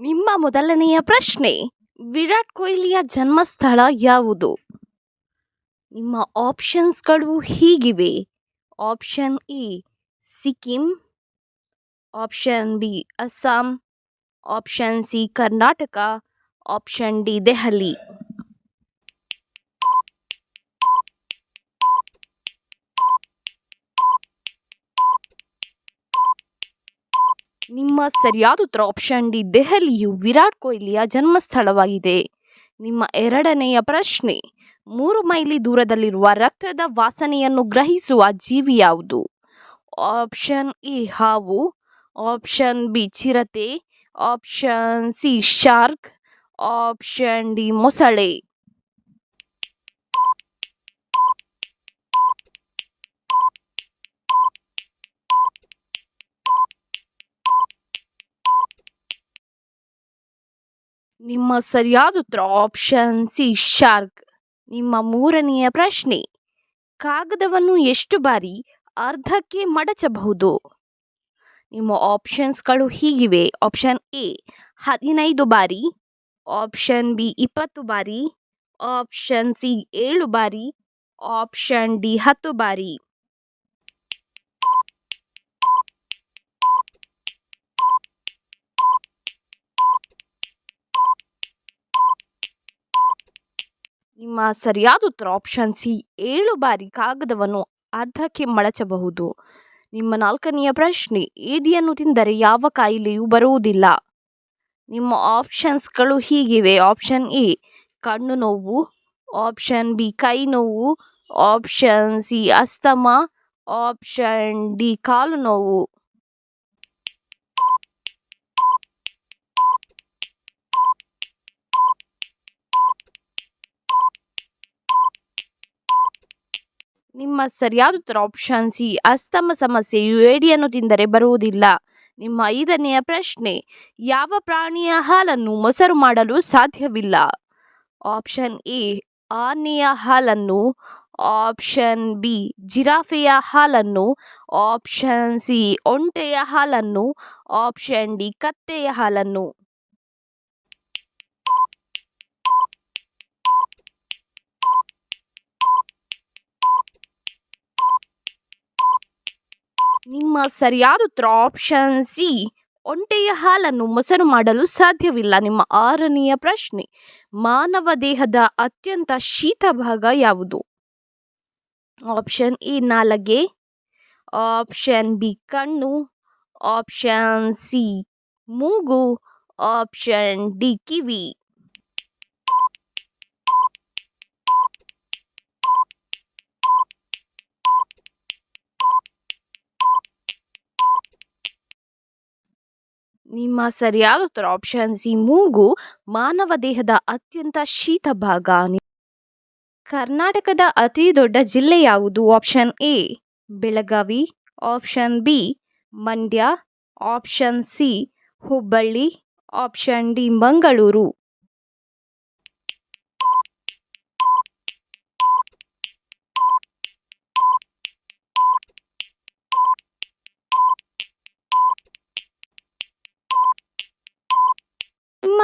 ನಿಮ್ಮ ಮೊದಲನೆಯ ಪ್ರಶ್ನೆ, ವಿರಾಟ್ ಕೊಹ್ಲಿಯ ಜನ್ಮಸ್ಥಳ ಯಾವುದು? ನಿಮ್ಮ ಆಪ್ಷನ್ಸ್ಗಳು ಹೀಗಿವೆ. Option A Sikkim. Option B Assam. Option C Karnataka. Option D Delhi. ನಿಮ್ಮ ಸರಿಯಾದ ಉತ್ತರ ಆಪ್ಷನ್ ಡಿ, ದೆಹಲಿಯು ವಿರಾಟ್ ಕೊಹ್ಲಿಯ ಜನ್ಮಸ್ಥಳವಾಗಿದೆ. ನಿಮ್ಮ ಎರಡನೆಯ ಪ್ರಶ್ನೆ, ಮೂರು ಮೈಲಿ ದೂರದಲ್ಲಿರುವ ರಕ್ತದ ವಾಸನೆಯನ್ನು ಗ್ರಹಿಸುವ ಜೀವಿ ಯಾವುದು? ಆಪ್ಷನ್ ಎ, ಹಾವು ಆಪ್ಷನ್ ಬಿ, ಚಿರತೆ option C shark option D, ಮೊಸಳೆ. ನಿಮ್ಮ ಸರಿಯಾದ ಉತ್ತರ ಆಪ್ಷನ್ ಸಿ ಶಾರ್ಕ್ ನಿಮ್ಮ ಮೂರನೆಯ ಪ್ರಶ್ನೆ, ಕಾಗದವನ್ನು ಎಷ್ಟು ಬಾರಿ ಅರ್ಧಕ್ಕೆ ಮಡಚಬಹುದು? ನಿಮ್ಮ ಆಪ್ಷನ್ಸ್ಗಳು ಹೀಗಿವೆ. ಆಪ್ಷನ್ ಎ ಹದಿನೈದು ಬಾರಿ. ಆಪ್ಷನ್ ಬಿ ಇಪ್ಪತ್ತು ಬಾರಿ. ಆಪ್ಷನ್ ಸಿ ಏಳು ಬಾರಿ. ಆಪ್ಷನ್ ಡಿ ಹತ್ತು ಬಾರಿ. ನಿಮ್ಮ ಸರಿಯಾದ ಉತ್ತರ ಆಪ್ಷನ್ ಸಿ ಏಳು ಬಾರಿ ಕಾಗದವನ್ನು ಅರ್ಧಕ್ಕೆ ಮಡಚಬಹುದು. ನಿಮ್ಮ ನಾಲ್ಕನೆಯ ಪ್ರಶ್ನೆ ಏಡಿಯನ್ನು ತಿಂದರೆ ಯಾವ ಕಾಯಿಲೆಯೂ ಬರುವುದಿಲ್ಲ. ನಿಮ್ಮ ಆಪ್ಷನ್ಸ್ಗಳು ಹೀಗಿವೆ. ಆಪ್ಷನ್ ಎ ಕಣ್ಣು ನೋವು. ಆಪ್ಷನ್ ಬಿ ಕೈ ನೋವು. Option C asthma. Option D ಕಾಲು ನೋವು. ನಿಮ್ಮ ಸರಿಯಾದ ಉತ್ತರ ಆಪ್ಷನ್ ಸಿ ಅಸ್ತಮ ಸಮಸ್ಯೆಯು ಏಡಿಯನ್ನು ತಿಂದರೆ ಬರುವುದಿಲ್ಲ. ನಿಮ್ಮ ಐದನೆಯ ಪ್ರಶ್ನೆ, ಯಾವ ಪ್ರಾಣಿಯ ಹಾಲನ್ನು ಮೊಸರು ಮಾಡಲು ಸಾಧ್ಯವಿಲ್ಲ? ಆಪ್ಷನ್ ಎ ಆನೆಯ ಹಾಲನ್ನು. ಆಪ್ಷನ್ ಬಿ ಜಿರಾಫೆಯ ಹಾಲನ್ನು. ಆಪ್ಷನ್ ಸಿ ಒಂಟೆಯ ಹಾಲನ್ನು. ಆಪ್ಷನ್ ಡಿ ಕತ್ತೆಯ ಹಾಲನ್ನು. ನಿಮ್ಮ ಸರಿಯಾದ ಉತ್ತರ ಆಪ್ಷನ್ ಸಿ ಒಂಟೆಯ ಹಾಲನ್ನು ಮೊಸರು ಮಾಡಲು ಸಾಧ್ಯವಿಲ್ಲ. ನಿಮ್ಮ ಆರನೆಯ ಪ್ರಶ್ನೆ, ಮಾನವ ದೇಹದ ಅತ್ಯಂತ ಶೀತ ಭಾಗ ಯಾವುದು? ಆಪ್ಷನ್ ಎ ನಾಲಗೆ. ಆಪ್ಷನ್ ಬಿ ಕಣ್ಣು. ಆಪ್ಷನ್ ಸಿ ಮೂಗು. ಆಪ್ಷನ್ ಡಿ ಕಿವಿ. ನಿಮ್ಮ ಸರಿಯಾದ ಉತ್ತರ ಆಪ್ಷನ್ ಸಿ ಮೂಗು ಮಾನವ ದೇಹದ ಅತ್ಯಂತ ಶೀತ ಭಾಗ. ಕರ್ನಾಟಕದ ಅತಿ ದೊಡ್ಡ ಜಿಲ್ಲೆ ಯಾವುದು? Option A Belagavi. Option B Mandya. Option C Hubballi. Option D Mangaluru.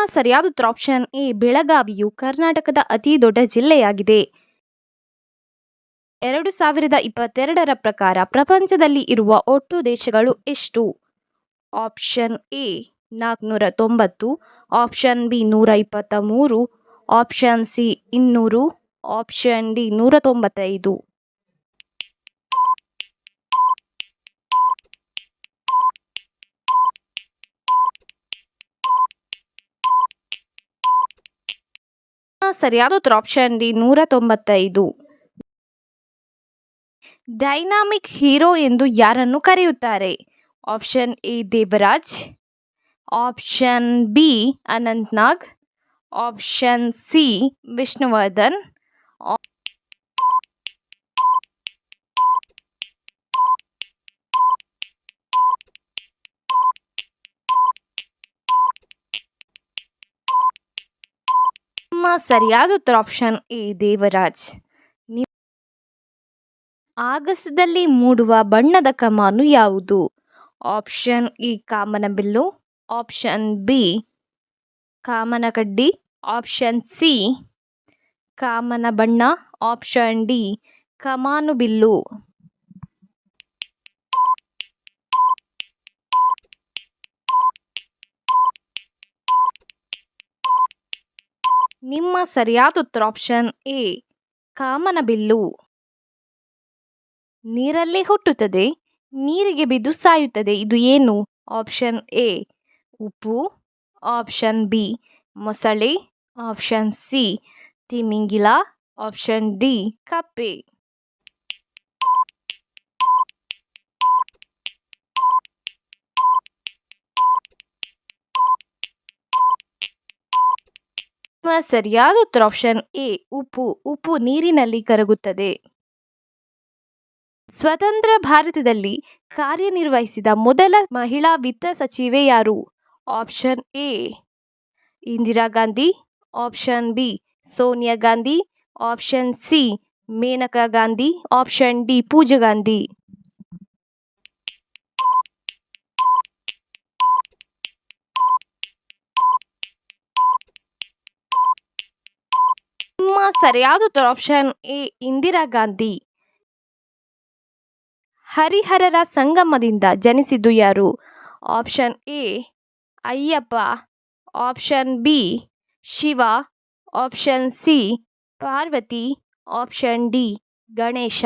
ಸರಿಯಾದ ಉತ್ತರ ಆಪ್ಷನ್ ಎ, ಬೆಳಗಾವಿಯು ಕರ್ನಾಟಕದ ಅತಿ ದೊಡ್ಡ ಜಿಲ್ಲೆಯಾಗಿದೆ. ಎರಡು ಸಾವಿರದ ಇಪ್ಪತ್ತೆರಡರ ಪ್ರಕಾರ ಪ್ರಪಂಚದಲ್ಲಿ ಇರುವ ಒಟ್ಟು ದೇಶಗಳು ಎಷ್ಟು? ಆಪ್ಷನ್ ಎ, ನಾಲ್ಕುನೂರ ತೊಂಬತ್ತು ಆಪ್ಷನ್ ಬಿ, ನೂರ ಇಪ್ಪತ್ತ ಮೂರು ಆಪ್ಷನ್ ಸಿ, ಇನ್ನೂರು ಆಪ್ಷನ್ ಡಿ, ನೂರ ತೊಂಬತ್ತೈದು. ಸರಿಯಾದ ಆಪ್ಷನ್ ಡಿ ನೂರ ತೊಂಬತ್ತೈದು ಡೈನಾಮಿಕ್ ಹೀರೋ ಎಂದು ಯಾರನ್ನು ಕರೆಯುತ್ತಾರೆ? Option A Devaraj. Option B Anant Nag. Option C Vishnuvardhan. ಸರಿಯಾದ ಉತ್ತರ ಆಪ್ಷನ್ ಎ, ದೇವರಾಜ್. ಆಗಸದಲ್ಲಿ ಮೂಡುವ ಬಣ್ಣದ ಕಮಾನು ಯಾವುದು? ಆಪ್ಷನ್ ಇ ಕಾಮನಬಿಲ್ಲು. ಆಪ್ಷನ್ ಬಿ ಕಾಮನಕಡ್ಡಿ ಆಪ್ಷನ್ ಸಿ ಕಾಮನ ಬಣ್ಣ ಆಪ್ಷನ್ ಡಿ ಕಮಾನು ಬಿಲ್ಲು ನಿಮ್ಮ ಸರಿಯಾದ ಉತ್ತರ ಆಪ್ಷನ್ ಎ ಕಾಮನಬಿಲ್ಲು ನೀರಲ್ಲೇ ಹುಟ್ಟುತ್ತದೆ, ನೀರಿಗೆ ಬಿದ್ದು ಸಾಯುತ್ತದೆ. ಇದು ಏನು? ಆಪ್ಷನ್ ಎ ಉಪ್ಪು. ಆಪ್ಷನ್ ಬಿ ಮೊಸಳೆ. ಆಪ್ಷನ್ ಸಿ ತಿಮಿಂಗಿಲ. ಆಪ್ಷನ್ ಡಿ ಕಪ್ಪೆ ನಿಮ್ಮ ಸರಿಯಾದ ಉತ್ತರ ಆಪ್ಷನ್ ಎ ಉಪ್ಪು ಉಪ್ಪು ನೀರಿನಲ್ಲಿ ಕರಗುತ್ತದೆ. ಸ್ವತಂತ್ರ ಭಾರತದಲ್ಲಿ ಕಾರ್ಯನಿರ್ವಹಿಸಿದ ಮೊದಲ ಮಹಿಳಾ ವಿತ್ತ ಸಚಿವೆ ಯಾರು? Option A, Indira Gandhi. Option B, Sonia Gandhi. Option C, Maneka Gandhi. Option D, Pooja Gandhi. ನಿಮ್ಮ ಸರಿಯಾದ ಉತ್ತರ ಆಪ್ಷನ್ ಎ ಇಂದಿರಾ ಗಾಂಧಿ. ಹರಿಹರರ ಸಂಗಮದಿಂದ ಜನಿಸಿದ್ದು ಯಾರು? Option A Ayyappa option B Shiva option C Parvati option D Ganesha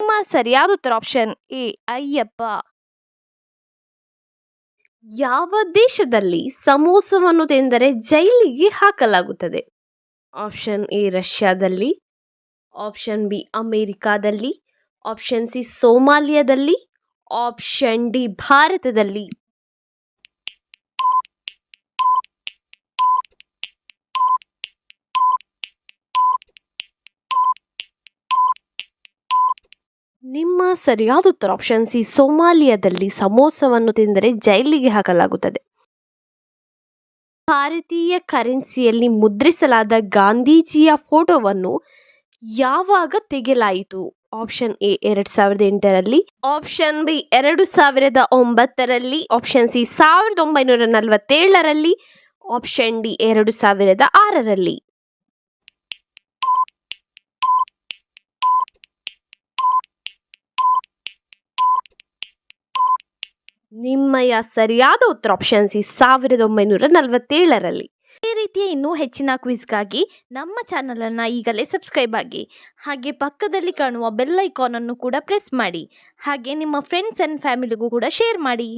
ನಿಮ್ಮ ಸರಿಯಾದ ಉತ್ತರ ಆಪ್ಷನ್ ಎ, ಅಯ್ಯಪ್ಪ. ಯಾವ ದೇಶದಲ್ಲಿ ಸಮೋಸವನ್ನು ತಿಂದರೆ ಜೈಲಿಗೆ ಹಾಕಲಾಗುತ್ತದೆ? ಆಪ್ಷನ್ ಎ, ರಷ್ಯಾದಲ್ಲಿ. ಆಪ್ಷನ್ ಬಿ, ಅಮೇರಿಕಾದಲ್ಲಿ. ಆಪ್ಷನ್ ಸಿ, ಸೋಮಾಲಿಯಾದಲ್ಲಿ. ಆಪ್ಷನ್ ಡಿ, ಭಾರತದಲ್ಲಿ. ನಿಮ್ಮ ಸರಿಯಾದ ಉತ್ತರ ಆಪ್ಷನ್ ಸಿ ಸೋಮಾಲಿಯಾದಲ್ಲಿ ಸಮೋಸವನ್ನು ತಿಂದರೆ ಜೈಲಿಗೆ ಹಾಕಲಾಗುತ್ತದೆ. ಭಾರತೀಯ ಕರೆನ್ಸಿಯಲ್ಲಿ ಮುದ್ರಿಸಲಾದ ಗಾಂಧೀಜಿಯ ಫೋಟೋವನ್ನು ಯಾವಾಗ ತೆಗೆಯಲಾಯಿತು? ಆಪ್ಷನ್ ಎ ಎರಡ್ ಸಾವಿರದ ಎಂಟರಲ್ಲಿ. ಆಪ್ಷನ್ ಬಿ ಎರಡು ಸಾವಿರದ ಒಂಬತ್ತರಲ್ಲಿ. ಆಪ್ಷನ್ ಸಿ ಸಾವಿರದ ಒಂಬೈನೂರ ನಲವತ್ತೇಳರಲ್ಲಿ. ಆಪ್ಷನ್ ಡಿ ಎರಡು ಸಾವಿರದ ಆರರಲ್ಲಿ. ನಿಮ್ಮಯ ಸರಿಯಾದ ಉತ್ತರ ಆಪ್ಷನ್ ಸಿ ಸಾವಿರದ ಒಂಬೈನೂರ ನಲವತ್ತೇಳರಲ್ಲಿ. ಈ ರೀತಿಯ ಇನ್ನೂ ಹೆಚ್ಚಿನ ಕ್ವಿಜ್ಗಾಗಿ ನಮ್ಮ ಚಾನಲನ್ನು ಈಗಲೇ ಸಬ್ಸ್ಕ್ರೈಬ್ ಆಗಿ, ಹಾಗೆ ಪಕ್ಕದಲ್ಲಿ ಕಾಣುವ ಬೆಲ್ ಐಕಾನನ್ನು ಕೂಡ ಪ್ರೆಸ್ ಮಾಡಿ, ಹಾಗೆ ನಿಮ್ಮ ಫ್ರೆಂಡ್ಸ್ ಆ್ಯಂಡ್ ಫ್ಯಾಮಿಲಿಗೂ ಕೂಡ ಶೇರ್ ಮಾಡಿ.